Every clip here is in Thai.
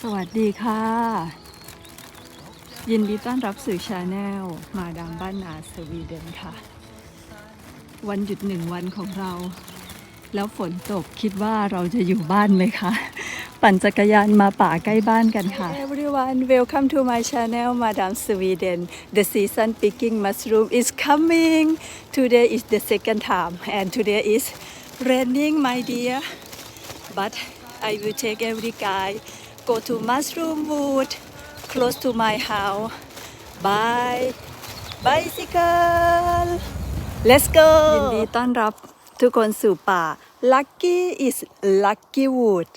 สวัสดีค่ะ ยินดีต้อนรับสู่ชาแนลมาดามบ้านนาสวีเดนค่ะ วันหยุดหนึ่งวันของเรา แล้วฝนตกคิดว่าเราจะอยู่บ้านไหมคะ ปั่นจักรยานมาป่าใกล้บ้านกันค่ะ Everyone welcome to my channel Madam Sweden The season picking mushroom is coming Today is the second time and today is raining my dear but I will take every guy go to mushroom wood close to my house by bicycle let's go ยินดีต้อนรับทุกคนสู่ป่า Lucky is Lucky Wood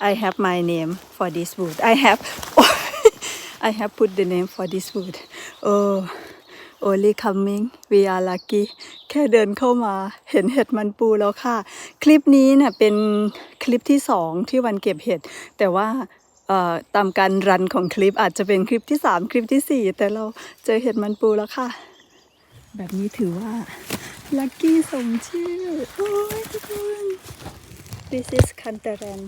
I have my name for this wood I have I have put the name for this wood oh only coming we are lucky แค่เดินเข้ามาเห็นเห็ดมันปูแล้วค่ะ คลิปนี้เนี่ยเป็นคลิปที่สองที่วันเก็บเห็ด แต่ว่าเอ่อตามการรันของคลิปอาจจะเป็นคลิปที่สามคลิปที่สี่แต่เราเจอเห็ดมันปูแล้วค่ะ แบบนี้ถือว่าลัคกี้สมชื่อ โอ้ยทุกคน This is Kantaran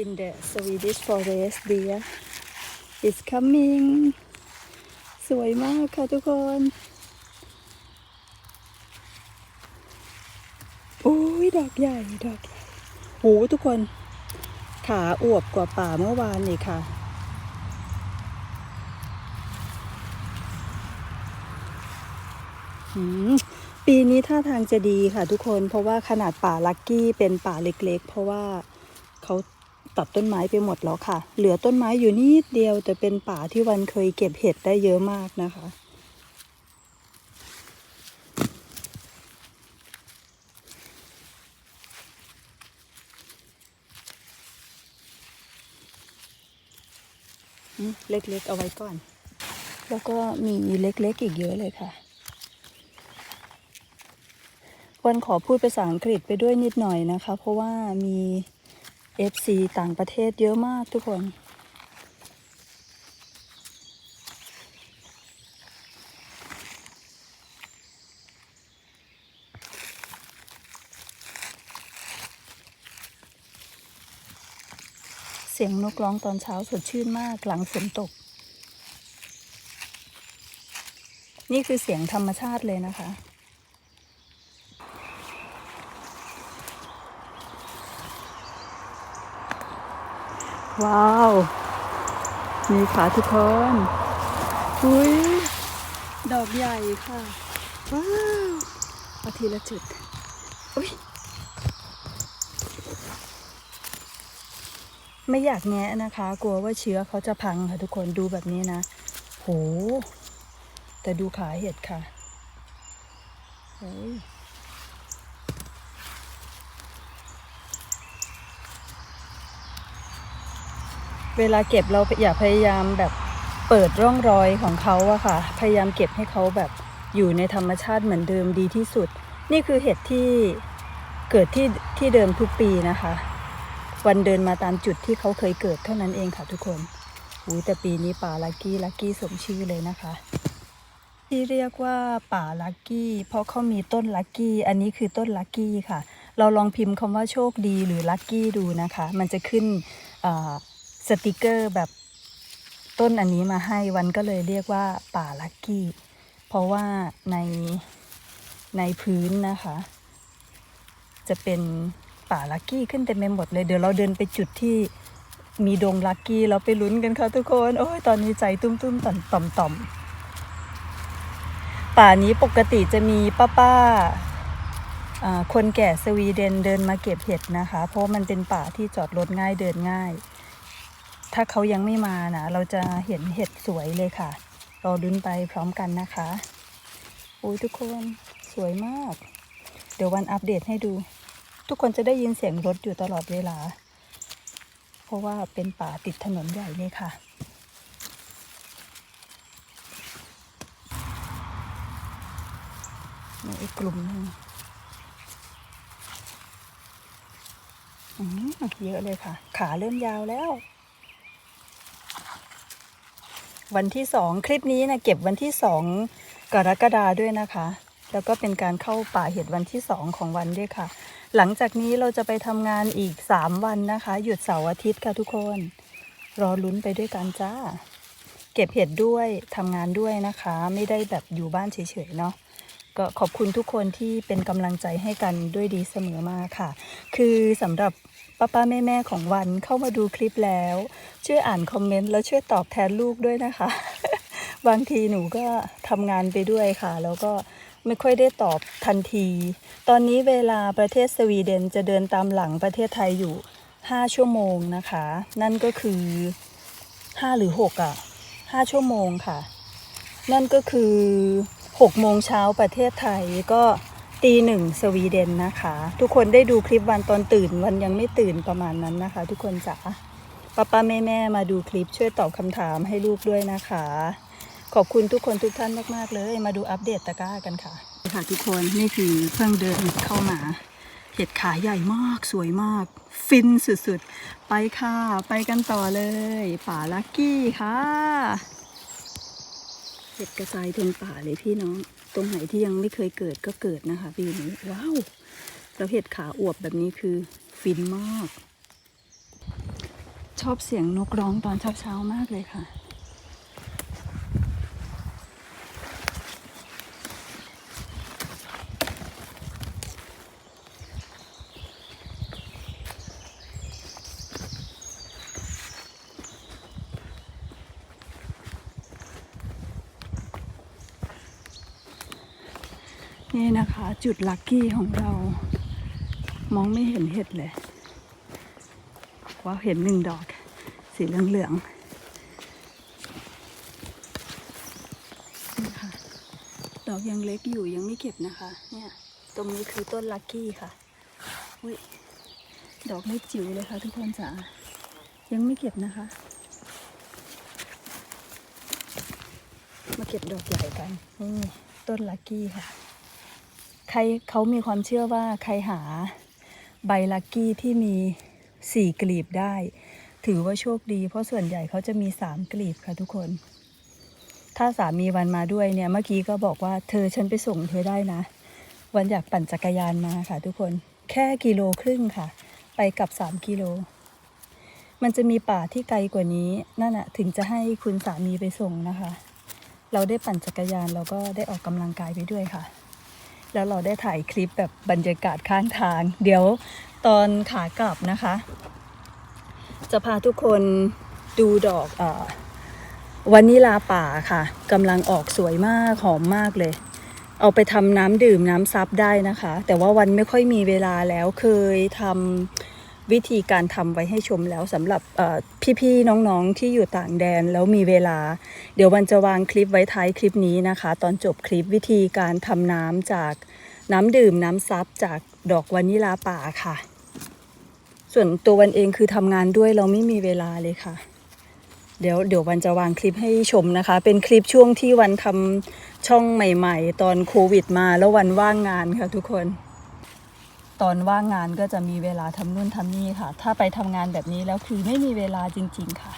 in the Swedish forest dear It's coming สวยมากค่ะทุกคนโอ้ยดอกใหญ่ดอกใหญ่โหทุกคน ขาอวบกว่าป่าเมื่อวานนี่ค่ะปีนี้ท่าทางจะดีค่ะทุกคนเพราะว่าขนาดป่าลักกี้เป็นป่าเล็กๆ เพราะว่าเขา ตัดต้นไม้ไปหมดแล้วค่ะ เหลือต้นไม้อยู่นิดเดียว แต่เป็นป่าที่วันเคยเก็บเห็ดได้เยอะมากนะคะ เล็กๆเอาไว้ก่อน แล้วก็มีเล็กๆอีกเยอะเลยค่ะวันขอพูดภาษาอังกฤษไปด้วยนิดหน่อยนะคะ เพราะว่ามี FC ต่างประเทศเยอะมากทุกคน เสียงนกร้องตอนเช้าสดชื่นมากหลังฝนตก นี่คือเสียงธรรมชาติเลยนะคะ ว้าวมีขาทุกคนอุ้ยดอกใหญ่ค่ะ ว้าวเอาทีละจุดอุ้ยไม่อยากแงะนะคะ กลัวว่าเชื้อเขาจะพังค่ะทุกคนดูแบบนี้นะ โห แต่ดูขาเห็ดค่ะโอ้ย เวลาเก็บเราอย่าพยายามแบบเปิดร่องรอยของเขาอะค่ะ พยายามเก็บให้เขาแบบอยู่ในธรรมชาติเหมือนเดิมดีที่สุด นี่คือเห็ดที่เกิดที่ที่เดิมทุกปีนะคะ วันเดินมาตามจุดที่เขาเคยเกิดเท่านั้นเองค่ะทุกคนอุ้ยแต่ปีนี้ป่าลักกี้ลักกี้สมชื่อเลยนะคะ ที่เรียกว่าป่าลักกี้ เพราะเขามีต้นลักกี้ อันนี้คือต้นลักกี้ค่ะ เราลองพิมพ์คำว่าโชคดีหรือลักกี้ดูนะคะ มันจะขึ้นอ่า สติกเกอร์แบบต้นอันนี้มาให้วันก็เลยเรียกว่าป่าลักกี้ เพราะว่าในในพื้นนะคะ จะเป็นป่าลักกี้ขึ้นเต็มไปหมดเลย เดี๋ยวเราเดินไปจุดที่มีดงลักกี้เราไปลุ้นกันค่ะทุกคน โอ้ยตอนนี้ใจตุ้มตุ้มๆต่อมต่อมต่อมป่านี้ปกติจะมีป้าป้าๆคนแก่สวีเดนเดินมาเก็บเห็ดนะคะ เพราะมันเป็นป่าที่จอดรถง่ายเดินง่าย ถ้าเขายังไม่มานะเราจะเห็นเห็ดสวยเลยค่ะรอดุนไปพร้อมกันนะคะโอ้ยทุกคนสวยมาก เดี๋ยววันอัปเดตให้ดู ทุกคนจะได้ยินเสียงรถอยู่ตลอดเวลา เพราะว่าเป็นป่าติดถนนใหญ่เลยค่ะมีอีกกลุ่มหนึ่งอืมเยอะเลยค่ะ ขาเริ่มยาวแล้ว วันที่สองคลิปนี้นะเก็บวันที่สองกรกฎาด้วยนะคะ แล้วก็เป็นการเข้าป่าเห็ดวันที่สองของวันด้วยค่ะ หลังจากนี้เราจะไปทำงานอีกสามวันนะคะ หยุดเสาร์อาทิตย์ค่ะทุกคน รอลุ้นไปด้วยกันจ้า เก็บเห็ดด้วยทำงานด้วยนะคะ ไม่ได้แบบอยู่บ้านเฉยๆเนาะก็ขอบคุณทุกคนที่เป็นกำลังใจให้กันด้วยดีเสมอมาค่ะ คือสำหรับ ป้าป้าแม่แม่ๆของวันเข้ามาดูคลิปแล้ว ช่วยอ่านคอมเมนต์แล้วช่วยตอบแทนลูกด้วยนะคะ บางทีหนูก็ทำงานไปด้วยค่ะ แล้วก็ไม่ค่อยได้ตอบทันที ตอนนี้เวลาประเทศสวีเดนจะเดินตามหลังประเทศไทยอยู่ 5 ชั่วโมงนะคะ นั่นก็คือ 5 หรือ 6อะ 5 ชั่วโมงค่ะ นั่นก็คือ6โมงเช้าประเทศไทยก็ ตีหนึ่งสวีเดนนะคะ ทุกคนได้ดูคลิปวันตอนตื่นวันยังไม่ตื่นประมาณนั้นนะคะ ทุกคนจ๋าป้าป้าแม่แม่มาดูคลิปช่วยตอบคำถามให้ลูกด้วยนะคะ ขอบคุณทุกคนทุกท่านมากๆเลย มาดูอัปเดตตะกร้ากันค่ะค่ะทุกคนนี่คือเพิ่งเดินเข้ามาเห็ดขาใหญ่มากสวยมาก ฟินสุดๆ ไปค่ะ ไปกันต่อเลย ป่าลักกี้ค่ะ เห็ดกระจายเต็มป่าเลยพี่น้อง รงไหนที่ยังไม่เคยเกิดก็เกิดนะคะปีนี้ว้าวแล้วเห็ดขาอวบแบบนี้คือฟินมาก ชอบเสียงนกร้องตอนเช้าๆมากเลยค่ะ จุดลัคกี้ของเรา มองไม่เห็นเห็ดเลยว้าเห็นหนึ่งดอก สีเหลืองๆนี่ค่ะดอกยังเล็กอยู่ยังไม่เก็บนะคะ เนี่ย ตรงนี้คือต้นลัคกี้ค่ะอุ้ยดอกเล็กจิ๋วเลยค่ะทุกคนจ๋ายังไม่เก็บนะคะ มาเก็บดอกใหญ่กันนี่ต้นลัคกี้ค่ะ ใครเขามีความเชื่อว่าใครหาใบลัคกี้ที่มีสี่กลีบได้ ถือว่าโชคดี เพราะส่วนใหญ่เขาจะมีสามกลีบค่ะทุกคน ถ้าสามีวันมาด้วยเนี่ยเมื่อกี้ก็บอกว่าเธอฉันไปส่งเธอได้นะ วันอยากปั่นจักรยานมาค่ะ ทุกคนแค่กิโลครึ่งค่ะ ไปกับสามกิโล มันจะมีป่าที่ไกลกว่านี้นั่นอะถึงจะให้คุณสามีไปส่งนะคะ เราได้ปั่นจักรยานเราก็ได้ออกกำลังกายไปด้วยค่ะ แล้วเราได้ถ่ายคลิปแบบบรรยากาศข้างทาง เดี๋ยวตอนขากลับนะคะ จะพาทุกคนดูดอกออวานิลาป่าค่ะกำลังออกสวยมากหอมมากเลย เอาไปทำน้ำดื่มน้ำซับได้นะคะ แต่ว่าวันไม่ค่อยมีเวลาแล้วเคยทำ วิธีการทำไว้ให้ชมแล้วสำหรับพี่ๆน้องๆที่อยู่ต่างแดนแล้วมีเวลา เดี๋ยววันจะวางคลิปไว้ท้ายคลิปนี้นะคะ ตอนจบคลิปวิธีการทำน้ำจากน้ำดื่มน้ำซับจากดอกวานิลาป่าค่ะ ส่วนตัววันเองคือทำงานด้วยเราไม่มีเวลาเลยค่ะ เดี๋ยวเดี๋ยววันจะวางคลิปให้ชมนะคะ เป็นคลิปช่วงที่วันทำช่องใหม่ ๆ ตอนโควิดมาแล้ววันว่างงานค่ะทุกคน ตอนว่างงานก็จะมีเวลาทำนู่นทำนี่ค่ะ ถ้าไปทำงานแบบนี้แล้วคือไม่มีเวลาจริง ๆ ค่ะ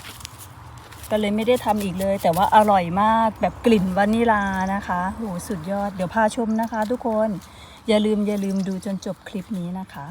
ก็เลยไม่ได้ทำอีกเลย แต่ว่าอร่อยมากแบบกลิ่นวานิลานะคะโหสุดยอด เดี๋ยวพาชมนะคะ ทุกคน อย่าลืมอย่าลืมดูจนจบคลิปนี้นะคะ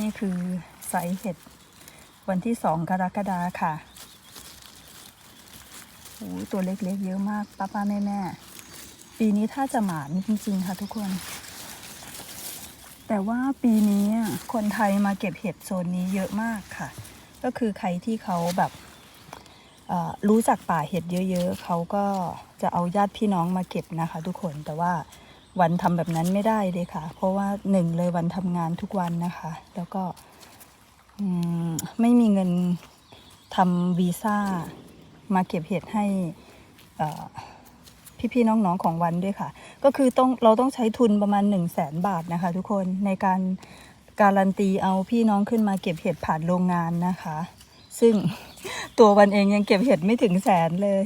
นี่คือไซส์เห็ด วันที่สองกรกฎาค่ะโอ้ตัวเล็กๆเยอะมากป้าป้าแม่แม่ๆปีนี้ถ้าจะหมานจริงๆค่ะทุกคน แต่ว่าปีนี้คนไทยมาเก็บเห็ดโซนนี้เยอะมากค่ะ ก็คือใครที่เขาแบบรู้จักป่าเห็ดเยอะ ๆ เขาก็จะเอาญาติพี่น้องมาเก็บนะคะ ทุกคนแต่ว่า วันทำแบบนั้นไม่ได้เลยค่ะ เพราะว่าหนึ่งเลยวันทำงานทุกวันนะคะ แล้วก็ไม่มีเงินทำวีซ่ามาเก็บเห็ดให้เอ่พี่ๆน้องๆของวันด้วยค่ะ ก็คือต้องเราต้องใช้ทุนประมาณ 1 0 0 0 0แสนบาทนะคะ ทุกคนในการการันตีเอาพี่น้องขึ้นมาเก็บเห็ดผ่านโรงงานนะคะ ซึ่งตัววันเองยังเก็บเห็ดไม่ถึงแสนเลย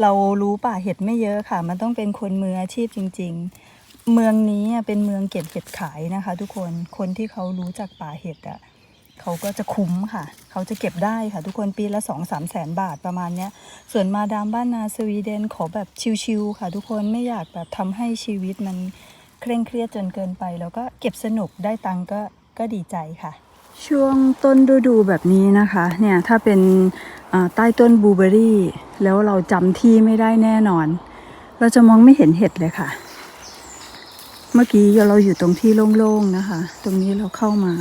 เรารู้ป่าเห็ดไม่เยอะค่ะ มันต้องเป็นคนมืออาชีพจริง ๆ เมืองนี้เป็นเมืองเก็บเห็ดขายนะคะ ทุกคนคนที่เขารู้จักป่าเห็ดอะเขาก็จะคุ้มค่ะ เขาจะเก็บได้ค่ะ ทุกคนปีละสองสามแสนบาทประมาณเนี้ย ส่วนมาดามบ้านนาสวีเดนขอแบบชิวๆค่ะ ทุกคนไม่อยากแบบทำให้ชีวิตมันเคร่งเครียดจนเกินไป แล้วก็เก็บสนุกได้ตังค์ก็ก็ดีใจค่ะ ช่วงต้นฤดูแบบนี้นะคะเนี่ยถ้าเป็นใต้ต้นบลูเบอรี่ แล้วเราจำที่ไม่ได้แน่นอน เราจะมองไม่เห็นเห็ดเลยค่ะ เมื่อกี้เราอยู่ตรงที่โล่งๆนะคะ ตรงนี้เราเข้ามา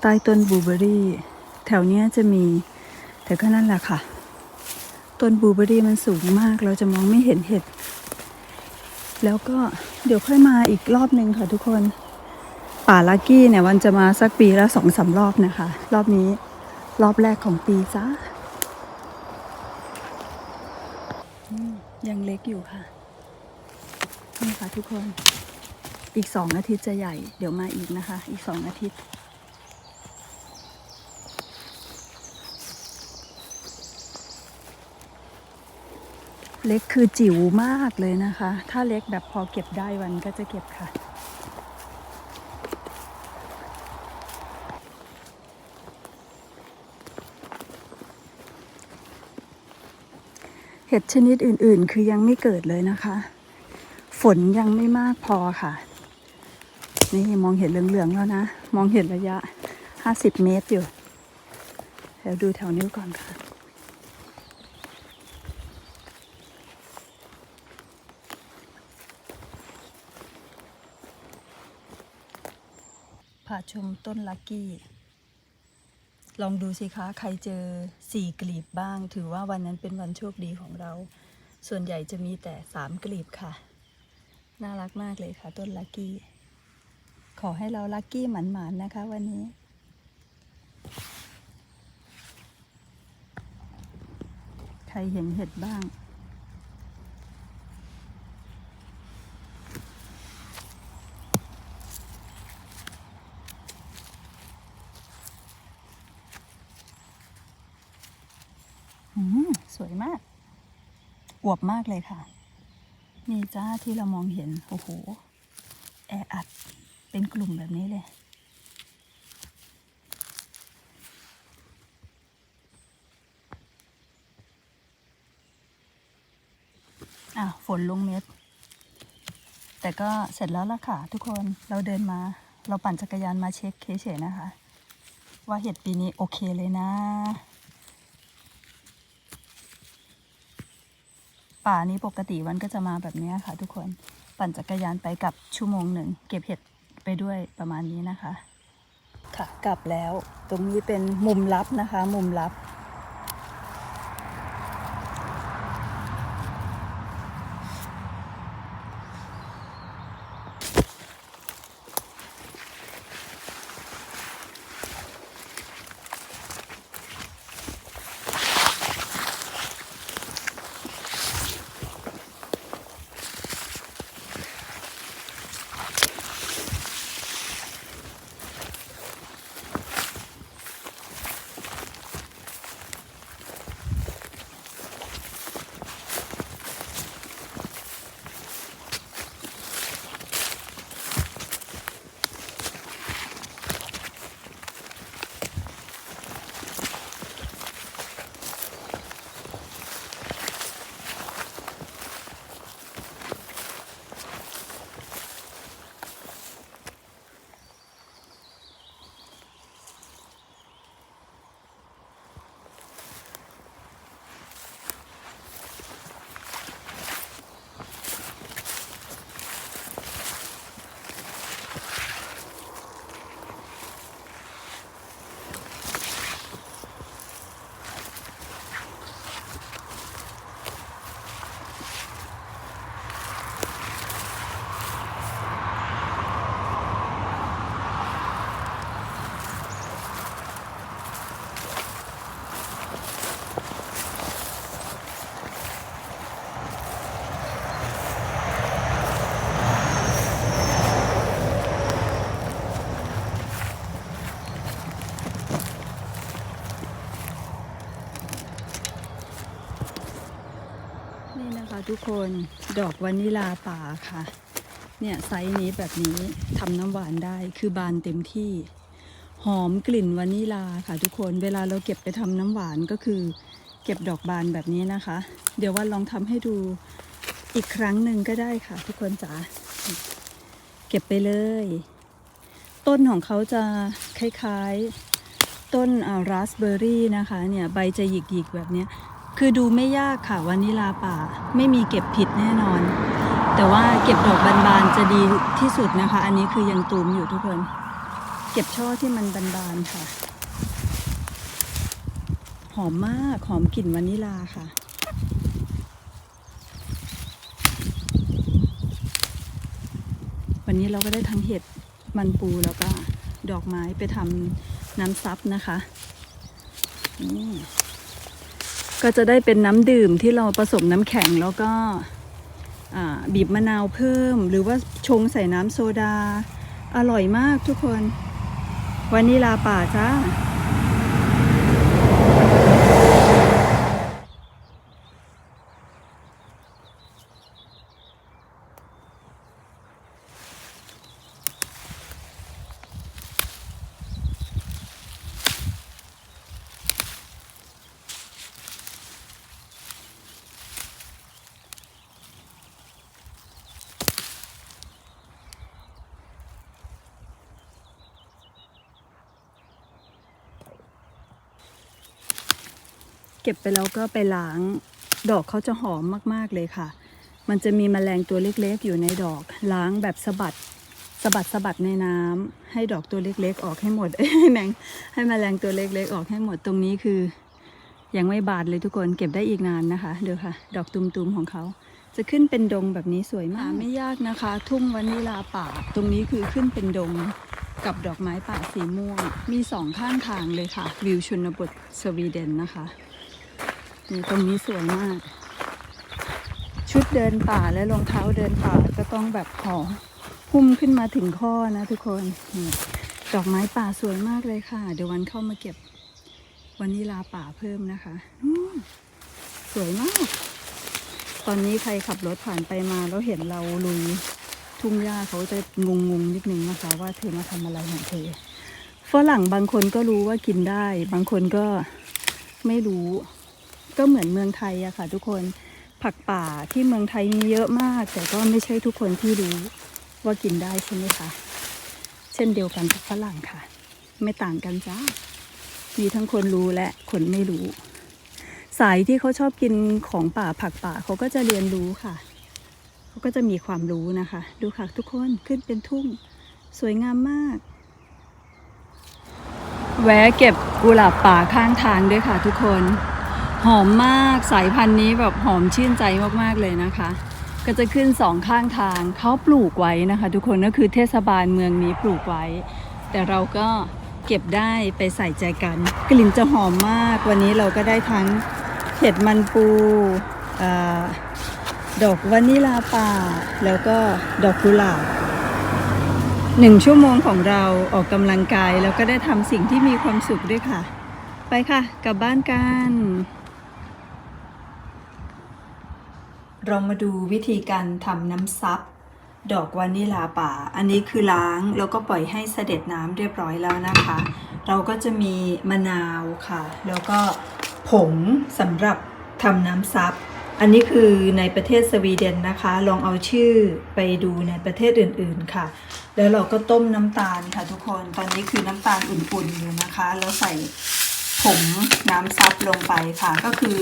ใต้ต้นบลูเบอรี่ แถวเนี้ยจะมีแต่ก็นั่นแหละค่ะ ต้นบลูเบอรี่มันสูงมาก เราจะมองไม่เห็นเห็ด แล้วก็เดี๋ยวค่อยมาอีกรอบหนึ่งค่ะทุกคน ป่าลักกี้เนี่ยวันจะมาสักปีละสองสามรอบนะคะ รอบนี้รอบแรกของปีจ้ายังเล็กอยู่ค่ะ นี่ค่ะทุกคน อีกสองอาทิตย์จะใหญ่ เดี๋ยวมาอีกนะคะ อีกสองอาทิตย์ เล็กคือจิ๋วมากเลยนะคะ ถ้าเล็กแบบพอเก็บได้วันก็จะเก็บค่ะ เห็ดชนิดอื่น ๆ คือยังไม่เกิดเลยนะคะ ฝนยังไม่มากพอค่ะ นี่มองเห็นเหลือง ๆ แล้วนะ มองเห็นระยะ 50 เมตรอยู่เดี๋ยวดูแถวนิ้วก่อนค่ะพาชมต้นลักกี้ ลองดูสิคะ ใครเจอสี่กลีบบ้าง ถือว่าวันนั้นเป็นวันโชคดีของเรา ส่วนใหญ่จะมีแต่สามกลีบค่ะ น่ารักมากเลยค่ะ ต้นลักกี้ ขอให้เราลักกี้หมันๆนะคะ วันนี้ ใครเห็นเห็ดบ้าง อืมสวยมาก อ วบมากเลยค่ะ นี่จ้าที่เรามองเห็น โอ้โห แออัด เป็นกลุ่มแบบนี้เลย อะ ฝนลงเม็ด แต่ก็เสร็จแล้วล่ะค่ะ ทุกคน เราเดินมา เราปั่นจักรยานมาเช็คเฉยนะคะ ว่าเห็ดปีนี้โอเคเลยนะ ป่านี้ปกติวันก็จะมาแบบนี้ค่ะ ทุกคนปั่นจักรยานไปกลับชั่วโมงหนึ่งเก็บเห็ดไปด้วยประมาณนี้นะคะ ค่ะกลับแล้วตรงนี้เป็นมุมลับนะคะ มุมลับ ทุกคนดอกวานิลาป่าค่ะ เนี่ยไซส์นี้แบบนี้ทำน้ำหวานได้คือบานเต็มที่ หอมกลิ่นวานิลาค่ะทุกคนเวลาเราเก็บไปทำน้ำหวานก็คือ เก็บดอกบานแบบนี้นะคะ เดี๋ยววันลองทำให้ดูอีกครั้งหนึ่งก็ได้ค่ะ ทุกคนจ๋าเก็บไปเลย ต้นของเขาจะคล้ายๆ ต้นราสเบอร์รี่นะคะเนี่ยใบจะหยิกๆแบบนี้ คือดูไม่ยากค่ะวานิลาป่าไม่มีเก็บผิดแน่นอน แต่ว่าเก็บดอกบานๆจะดีที่สุดนะคะ อันนี้คือยังตูมอยู่ทุกคน เก็บช่อที่มันบานๆค่ะ หอมมากหอมกลิ่นวานิลาค่ะวันนี้เราก็ได้ทั้งเห็ดมันปูแล้วก็ดอกไม้ไปทำน้ำซับนะคะ นี่ ก็จะได้เป็นน้ำดื่มที่เราผสมน้ำแข็งแล้วก็บีบมะนาวเพิ่ม หรือว่าชงใส่น้ำโซดา อร่อยมากทุกคนวานิลาป่าจ้า ก็บไปแล้วก็ไปล้าง ดอกเขาจะหอมมากๆเลยค่ะ มันจะมีแมลงตัวเล็กๆ อยู่ในดอก ล้างแบบสะบัดสะบัดสะบัดในน้ำให้ดอกตัวเล็กๆ ออกให้หมดให้แมงให้แมลงตัวเล็กๆ ออกให้หมดตรงนี้คือ ยังไม่บาดเลยทุกคนเก็บได้อีกนานนะคะเดี๋ยวค่ะ ดอกตุมๆของเขาจะขึ้นเป็นดงแบบนี้สวยมากไม่ยากนะคะ ทุ่งวานิลาป่า ตรงนี้คือขึ้นเป็นดงกับดอกไม้ป่าสีม่วง มีสองข้างทางเลยค่ะ วิวชนบทสวีเดนนะคะ นี่ตรงนี้สวยมาก ชุดเดินป่าและรองเท้าเดินป่าก็ต้องแบบขอหุ้มขึ้นมาถึงข้อนะทุกคนนี่ดอกไม้ป่าสวยมากเลยค่ะ เดี๋ยววันเข้ามาเก็บวานิลาป่าเพิ่มนะคะสวยมาก ตอนนี้ใครขับรถผ่านไปมาแล้วเห็นเราลุยทุ่งหญ้าเขาจะงงงๆนิดนึงนะคะ ว่าเธอมาทำอะไรของเธอฝรั่งบางคนก็รู้ว่ากินได้ บางคนก็ไม่รู้ ก็เหมือนเมืองไทยอะค่ะ ทุกคนผักป่าที่เมืองไทยมีเยอะมาก แต่ก็ไม่ใช่ทุกคนที่รู้ว่ากินได้ใช่ไหมคะ เช่นเดียวกันกับฝรั่งค่ะ ไม่ต่างกันจ้ามีทั้งคนรู้และคนไม่รู้ สายที่เขาชอบกินของป่าผักป่าเขาก็จะเรียนรู้ค่ะ เขาก็จะมีความรู้นะคะ ดูค่ะทุกคนขึ้นเป็นทุ่ง สวยงามมากแวะเก็บกุหลาบป่าข้างทางด้วยค่ะทุกคน หอมมากสายพันธุ์นี้แบบหอมชื่นใจมากๆเลยนะคะ ก็จะขึ้นสองข้างทางเขาปลูกไว้นะคะ ทุกคนก็คือเทศบาลเมืองนี้ปลูกไว้ แต่เราก็เก็บได้ไปใส่ใจกัน กลิ่นจะหอมมาก วันนี้เราก็ได้ทั้งเห็ดมันปูอดอกวานิลาป่า แล้วก็ดอกกุหลาบหนึ่งชั่วโมงของเราออกกำลังกาย แล้วก็ได้ทำสิ่งที่มีความสุขด้วยค่ะ ไปค่ะ กลับบ้านกัน เรามาดูวิธีการทำน้ำซับดอกวานิลาป่า อันนี้คือล้างแล้วก็ปล่อยให้เสด็จน้ำเรียบร้อยแล้วนะคะ เราก็จะมีมะนาวค่ะ แล้วก็ผงสำหรับทำน้ำซับอันนี้คือในประเทศสวีเดนนะคะ ลองเอาชื่อไปดูในประเทศอื่นๆค่ะ แล้วเราก็ต้มน้ำตาลค่ะทุกคน ตอนนี้คือน้ำตาลอุ่นๆอยู่นะคะ แล้วใส่ งน้ำซับลงไปค่ะ ก็คือ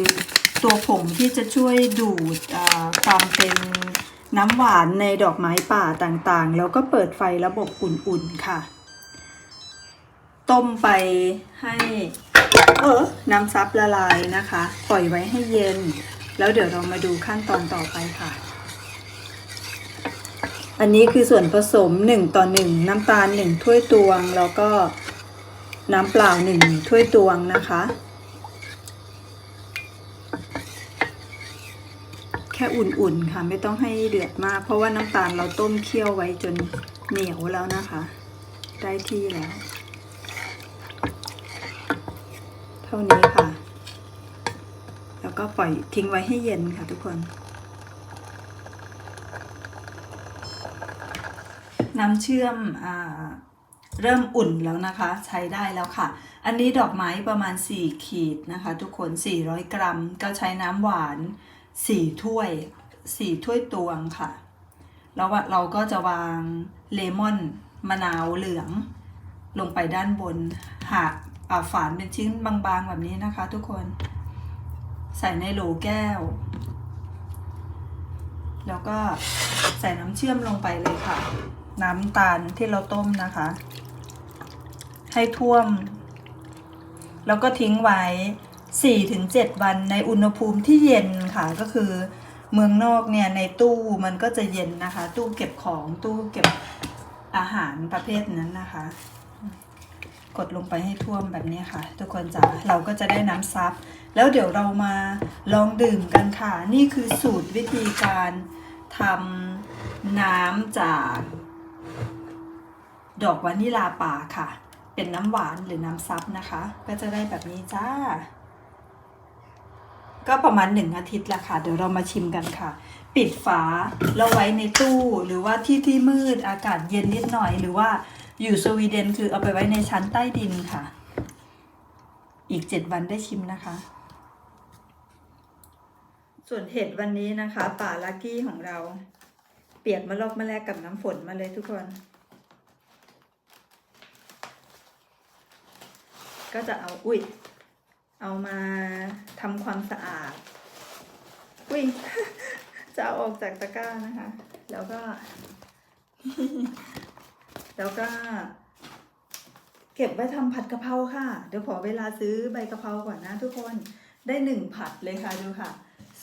ตัวผงที่จะช่วยดูดความเป็นน้ำหวานในดอกไม้ป่าต่างๆ แล้วก็เปิดไฟระบบอุ่นๆค่ะ ต้มไปให้เออน้ำซับละลายนะคะ ปล่อยไว้ให้เย็น แล้วเดี๋ยวเรามาดูขั้นตอนต่อไปค่ะ อันนี้คือส่วนผสม 1 ต่อ 1 น้ำตาล 1 ถ้วยตวง แล้วก็ น้ำเปล่าหนึ่งถ้วยตวงนะคะ แค่อุ่นๆค่ะไม่ต้องให้เดือดมาก เพราะว่าน้ำตาลเราต้มเคี่ยวไว้จนเหนียวแล้วนะคะ ได้ที่แล้ว เท่านี้ค่ะ แล้วก็ปล่อยทิ้งไว้ให้เย็นค่ะทุกคนน้ำเชื่อมอ่า เริ่มอุ่นแล้วนะคะ ใช้ได้แล้วค่ะ อันนี้ดอกไม้ประมาณ 4 ขีดนะคะ ทุกคน 400 กรัม ก็ใช้น้ำหวาน 4 ถ้วย 4 ถ้วยตวงค่ะ แล้วเราก็จะวางเลมอนมะนาวเหลือง ลงไปด้านบนหักฝานเป็นชิ้นบางๆแบบนี้นะคะ ทุกคน ใส่ในโหลแก้ว แล้วก็ใส่น้ำเชื่อมลงไปเลยค่ะ น้ำตาลที่เราต้มนะคะ ให้ท่วม แล้วก็ทิ้งไว้ 4-7 วันในอุณหภูมิที่เย็นค่ะก็คือเมืองนอกเนี่ยในตู้มันก็จะเย็นนะคะ ตู้เก็บของตู้เก็บอาหารประเภทนั้นนะคะ กดลงไปให้ท่วมแบบนี้ค่ะ ทุกคนจ๋าเราก็จะได้น้ำซับแล้วเดี๋ยวเรามาลองดื่มกันค่ะ นี่คือสูตรวิธีการทำน้ำจาก ดอกวานิลาป่าค่ะ เป็นน้ำหวานหรือน้ำซับนะคะ ก็จะได้แบบนี้จ้า ก็ประมาณหนึ่งอาทิตย์ละค่ะ เดี๋ยวเรามาชิมกันค่ะ ปิดฝาแล้วไว้ในตู้หรือว่าที่ที่มืดอากาศเย็นนิดหน่อย หรือว่าอยู่สวีเดนคือเอาไปไว้ในชั้นใต้ดินค่ะ อีกเจ็ดวันได้ชิมนะคะ ส่วนเห็ดวันนี้นะคะ ป่าลักกี้ของเรา เปียกมาลอกมาแลกกับน้ำฝนมาเลยทุกคน ก็จะเอาอุ้ยเอามาทำความสะอาด อุ้ยจะเอาออกจากตะกร้านะคะ แล้วก็ แล้วก็ เก็บไว้ทำผัดกะเพราค่ะ เดี๋ยวขอเวลาซื้อใบกะเพราก่อนนะทุกคนได้หนึ่งผัดเลยค่ะดูค่ะ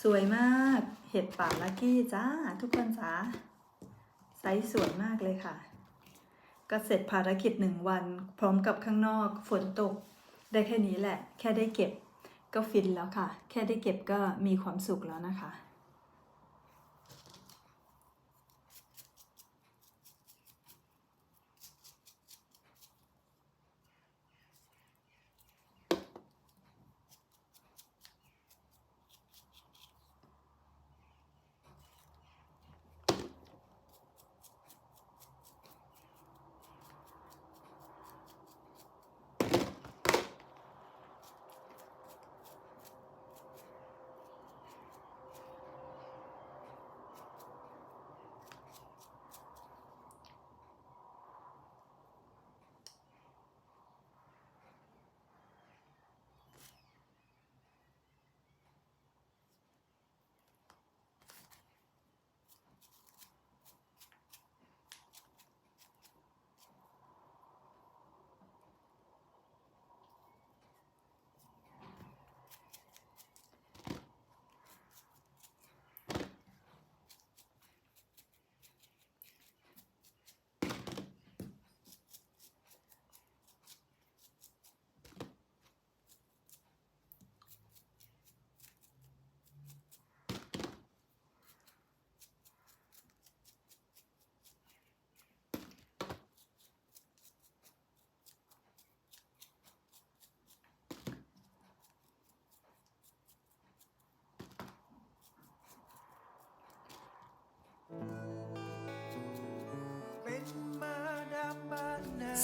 สวยมากเห็ดป่าลักกี้จ้าทุกคนจ้าไซส์สวยมากเลยค่ะ ก็เสร็จภารกิจหนึ่งวัน พร้อมกับข้างนอกฝนตก ได้แค่นี้แหละ แค่ได้เก็บก็ฟินแล้วค่ะ แค่ได้เก็บก็มีความสุขแล้วนะคะ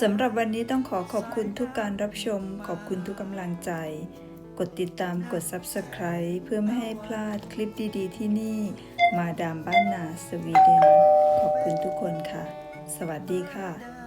สำหรับวันนี้ต้องขอขอบคุณทุกการรับชม ขอบคุณทุกกำลังใจ กดติดตามกด Subscribe เพื่อไม่ให้พลาดคลิปดีๆ ที่นี่ มาดามบ้านนาสวีเดน ขอบคุณทุกคนค่ะ สวัสดีค่ะ